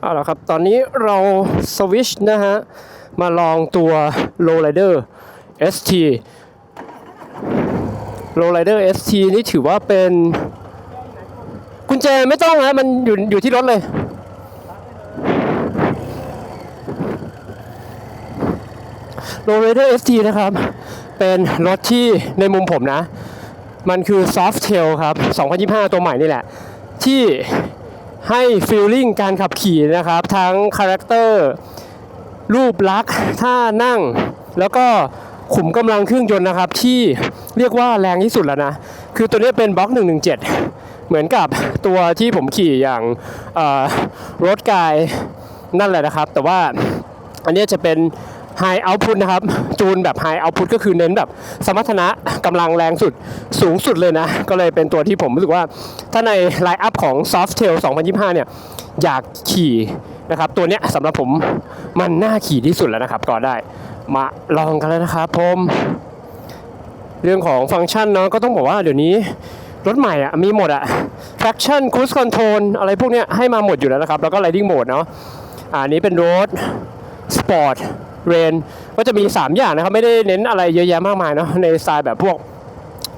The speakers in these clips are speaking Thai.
เอาละครับ ตอนนี้เราสวิชนะฮะ มาลองตัว Lowrider ST Lowrider ST นี่ถือว่าเป็น กุญแจไม่ต้องนะมันอยู่อยู่ที่รถเลย Lowrider ST นะครับ เป็นรถที่ในมุมผมนะ มันคือ Soft Tail ครับ 2025 ตัวใหม่นี่แหละ ที่ ให้ฟีลลิ่งการขับขี่นะครับ ทั้งคาแรคเตอร์รูปลักษณ์ท่านั่ง แล้วก็ขุมกำลังเครื่องยนต์นะครับที่เรียกว่าแรงที่สุดแล้วนะ คือตัวนี้เป็นบล็อก117 เหมือนกับตัวที่ผมขี่อย่างรถกายนั่นแหละนะครับ แต่ว่าอันนี้จะเป็น High Output นะครับ จูนแบบ High Output ก็คือเน้นแบบสมรรถนะกำลังแรงสุดสูงสุดเลยนะ ก็เลยเป็นตัวที่ผมรู้สึกว่า ถ้าในไลน์อัพของ Softail 2025 เนี่ย อยากขี่นะครับ ตัวเนี้ยสำหรับผมมันน่าขี่ที่สุดแล้วนะครับ ก็ได้มาลองกันแล้วนะครับผมเรื่องของฟังก์ชันเนาะก็ต้องบอกว่าเดี๋ยวนี้รถใหม่อะมีหมดอะ traction cruise control อะไรพวกเนี้ยให้มาหมดอยู่แล้วนะครับ แล้วก็ riding mode เนาะอันนี้เป็นรถสปอร์ต sport rain ก็จะมี 3 อย่างนะครับ ไม่ได้เน้นอะไรเยอะแยะมากมายเนาะในสไตล์แบบพวก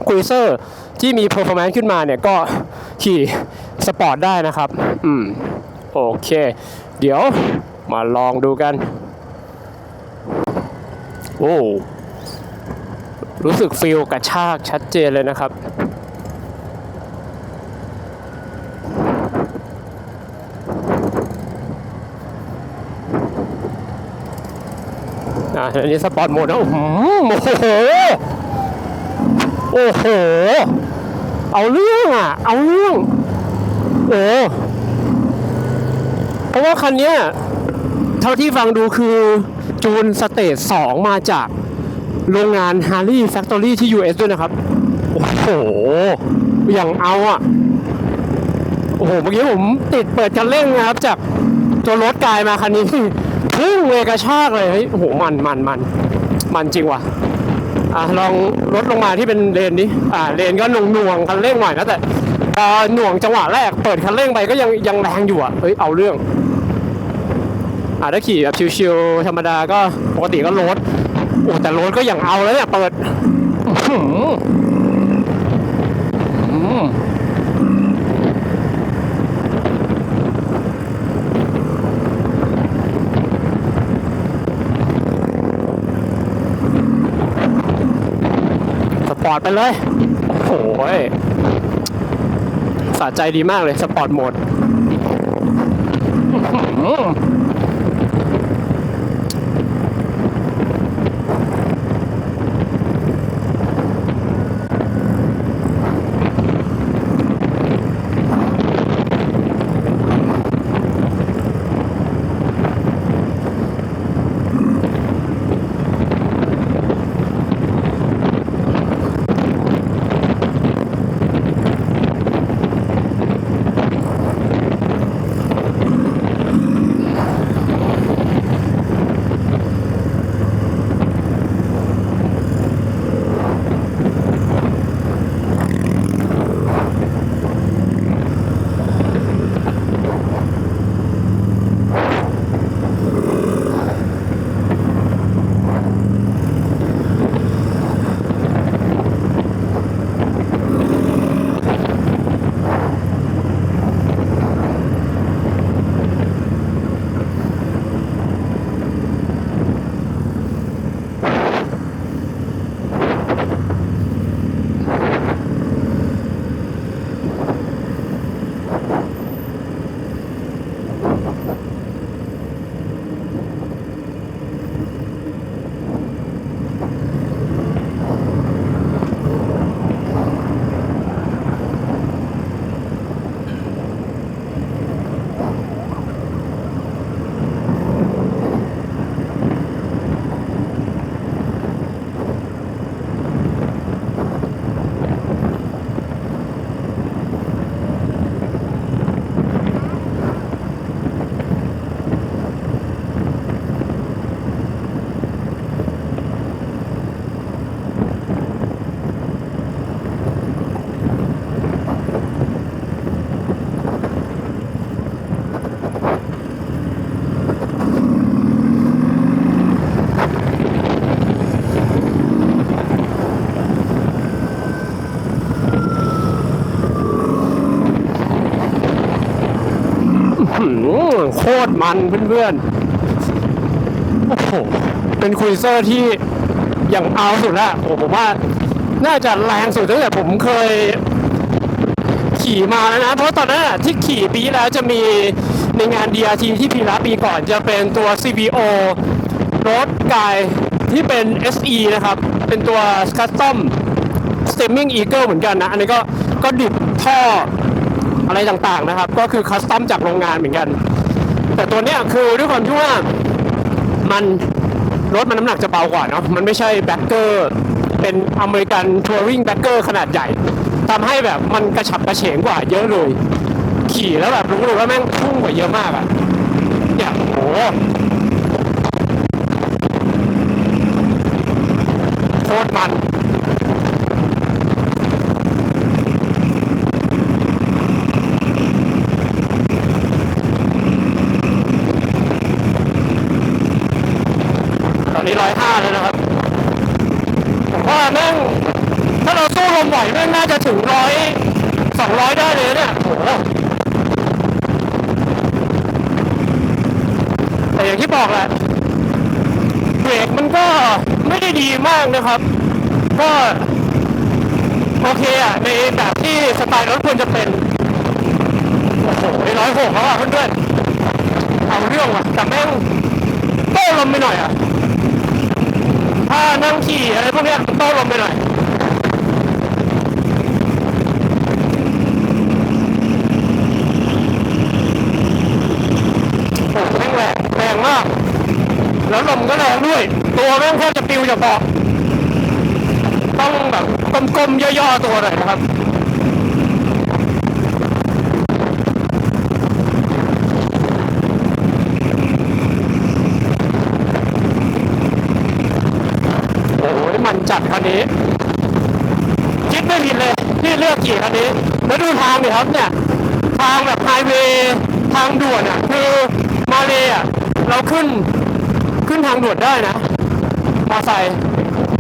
cruiser ที่มี performance ขึ้นมาเนี่ย ก็ขี่สปอร์ตได้นะครับ อืม โอเค เดี๋ยวมาลองดูกัน โอ้ รู้สึกฟีลกระชากชัดเจนเลยนะครับ อะอันนี้สปอร์ตโหมดนะโอ้โหโอ้โห เอาเรื่องอะ เอาเรื่อง โอ้เพราะว่าคันเนี้ยเท่าที่ฟังดูคือจูนสเตจ2มาจากโรงงาน Harley Factory ที่ US ด้วยนะครับ โอ้โห อย่างเอาอะ โอ้โห เมื่อกี้ผมติดเปิดคันเร่งนะครับ จากตัวรถกายมาคันนี้ พุ่งเลยกระชากเลยเฮ้ยโอ้โหมันมันมันมันจริงว่ะอะลองลดลงมาที่เป็นเลนนี้อ่าเลนก็หน่วงหน่วงคันเร่งหน่อยนะแต่พอหน่วงจังหวะแรกเปิดคันเร่งไปก็ยังยังแรงอยู่อะเฮ้ยเอาเรื่องอ่าถ้าขี่แบบชิวๆธรรมดาก็ปกติก็รถโอ้แต่รถก็ยังเอาแล้วเนี่ยเปิด อื้อหืออืมสปอร์ตไปเลย โอ้โหยสะใจดีมากเลย สปอร์ตโหมด โคตรมันเพื่อนๆโอ้โหเป็นคุยเซอร์ที่อย่างเอาสุดละโอ้ผมว่า น่าจะแรงสุดตั้งแต่ผมเคย ขี่มาแล้วนะ เพราะตอนนั้นที่ขี่ปีแล้วจะมีในงาน DRT ที่พีระปีก่อนจะเป็นตัว CBO รถกายที่เป็น SE นะครับ เป็นตัว Custom Stemming Eagle เหมือนกันนะ อันนี้ก็ก็ดิบท่ออะไรต่างๆนะครับ ก็คือคัสตอมจากโรงงานเหมือนกัน แต่ตัวเนี้ยคือด้วยความที่ว่ามันรถมันน้ำหนักจะเบากว่าเนาะมันไม่ใช่แบ็คเกอร์เป็นอเมริกันทัวริงแบ็คเกอร์ขนาดใหญ่ทำให้แบบมันกระฉับกระเฉงกว่าเยอะเลย ขี่แล้วแบบรู้เลยว่าแม่งพุ่งกว่าเยอะมากอะเนี่ยโอ้โหโคตรมัน ตอนนี้ร้อยห้าแล้วนะครับ ผมว่า แม่งถ้าเราสู้ลมไหวแม่งน่าจะถึงร้อยสองร้อยได้เลยเนี่ยโหแต่อย่างที่บอกแหละเบรกมันก็ไม่ได้ดีมากนะครับ ก็โอเคอะในแบบที่สไตล์รถควรจะเป็น โอ้โหร้อยหกแล้วอะเพื่อนๆเอาเรื่องว่ะแต่แม่งโต้ลมไปหน่อยอะ ถ้านั่งขี่อะไรพวกนี้ยโต้ลงไปหน่อยโอ้แม่งแรงแรงมาก แล้วลมก็แรงด้วย ตัวแม่งแทบจะปิวจะเบาะต้องแบบกลมๆย่อๆตัวหน่อยนะครับ โอ้โห มันจัดคันนี้คิดไม่ผิดเลยที่เลือกขี่คันนี้ แล้วดูทางดิครับเนี่ย ทางแบบไฮเวย์ทางด่วนอะ คือมาเลยอะเราขึ้นขึ้นทางด่วนได้นะมอไซค์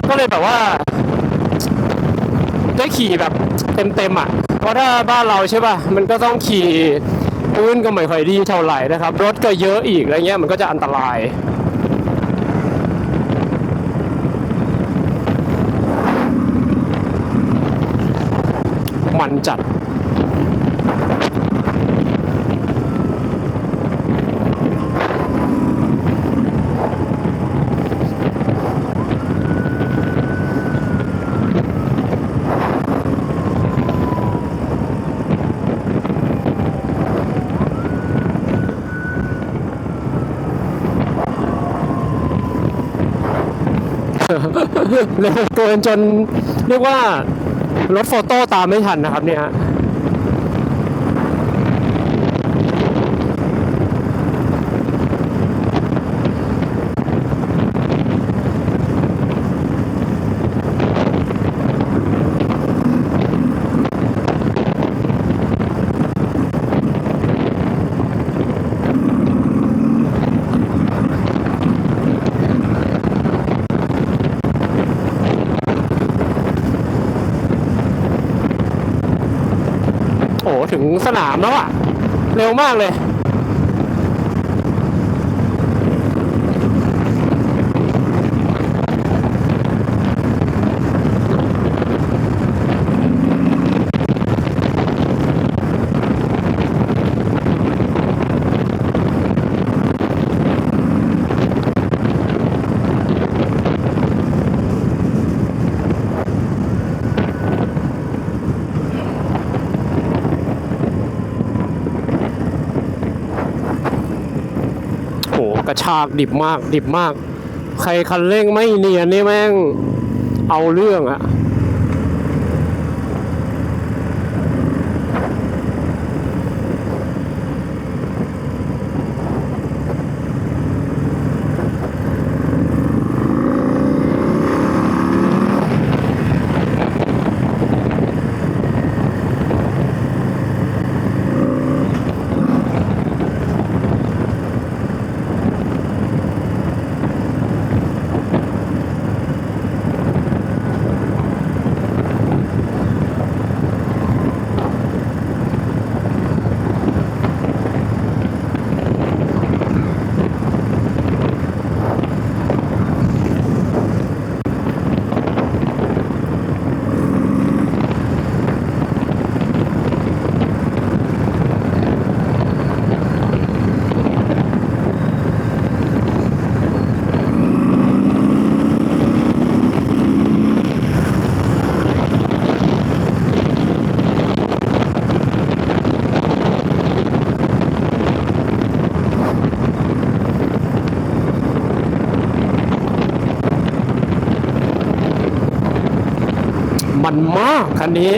ก็เลยแบบว่า ได้ขี่แบบเต็มๆอะ เพราะถ้าบ้านเราใช่ป่ะ มันก็ต้องขี่พื้นก็ไม่ค่อยดีเท่าไหร่นะครับ รถก็เยอะอีกอะไรเงี้ยมันก็จะอันตราย มั นจัดเร็วเกินจนเรียกว่า รถโฟโต้ตามไม่ทันนะครับเนี่ย สนามแล้วอะเร็วมากเลย โหก ระชากดิบมากดิบมาก ใครคันเร่งไม่เนียนนี่แม่งเอาเรื่องอะ คันนี้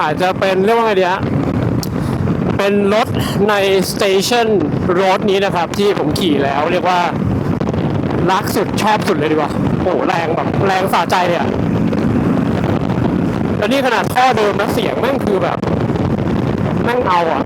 อาจจะเป็นเรียกว่าไงดีฮะเป็นรถในสเตชันรถนี้นะครับ ที่ผมขี่แล้วเรียกว่า รักสุดชอบสุดเลยดีกว่าโอ้โหแรงแบบแรงสะใจเลยอะแล้วนี่ขนาดท่อเดิมนะเสียงแม่งคือแบบแม่งเอาอะ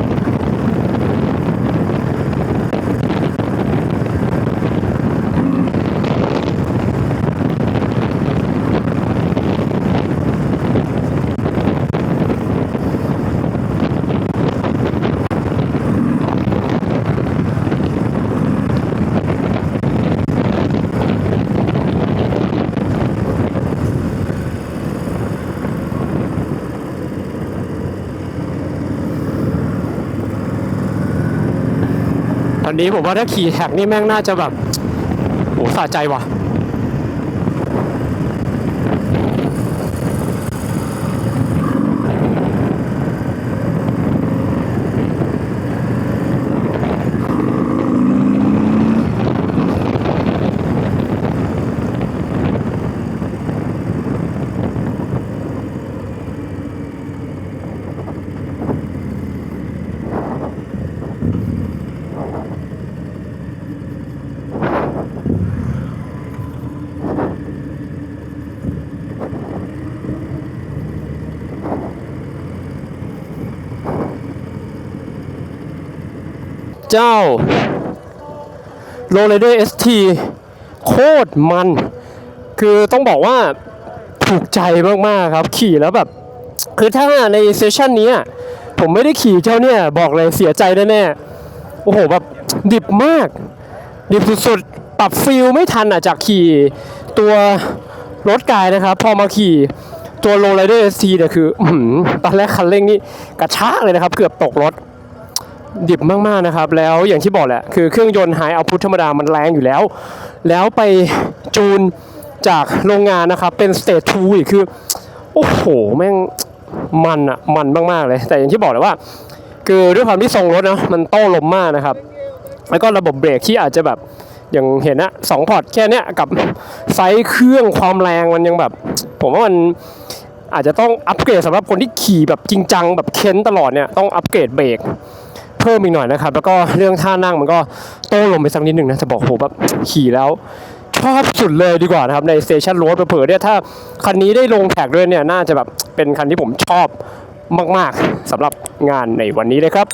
วันนี้ผมว่าถ้าขี่แท็กนี่แม่งน่าจะแบบโหสะใจว่ะ เจ้าโรเลเดอร์เอสทีโคตรมัน คือต้องบอกว่าถูกใจมาก ๆ ครับ ขี่แล้วแบบ คือถ้าในเซสชันนี้ ผมไม่ได้ขี่เจ้าเนี่ย บอกเลยเสียใจแน่ๆโอ้โห แบบ ดิบมาก ดิบสุด ๆ ปรับฟิลไม่ทันอะ จากขี่ตัวรถกายนะครับ พอมาขี่ตัวโรเลเดอร์เอสทีเนี่ยคืออตอนแรกคันเร่งนี่กระชากเลยนะครับ เกือบตกรถ ดิบมากๆนะครับ แล้วอย่างที่บอกแหละ คือเครื่องยนต์ไฮเอาพุทธรรมดามันแรงอยู่แล้ว แล้วไปจูนจากโรงงานนะครับ เป็นสเตททูอีกคือ โอ้โห แม่งมันอะมันมากๆเลย แต่อย่างที่บอกเลยว่า คือด้วยความที่ทรงรถนะมันโต้ลมมากนะครับ แล้วก็ระบบเบรกที่อาจจะแบบอย่างเห็นนะสองพอร์ตแค่เนี้ยกับไซส์เครื่องความแรงมันยังแบบ ผมว่ามันอาจจะต้องอัปเกรดสำหรับคนที่ขี่แบบจริงจังแบบเค้นตลอดเนี่ยต้องอัปเกรดเบรก เพิ่มอีกหน่อยนะครับ แล้วก็เรื่องท่านั่งมันก็โต้ลงไปสักนิดหนึ่งนะจะบอกโหแบบขี่แล้วชอบสุดเลยดีกว่านะครับในสเตชันโรถเผลอเนี่ยถ้าคันนี้ได้ลงแท็กด้วยเนี่ยน่าจะแบบเป็นคันที่ผมชอบมาก ๆสำหรับงานในวันนี้เลยครับ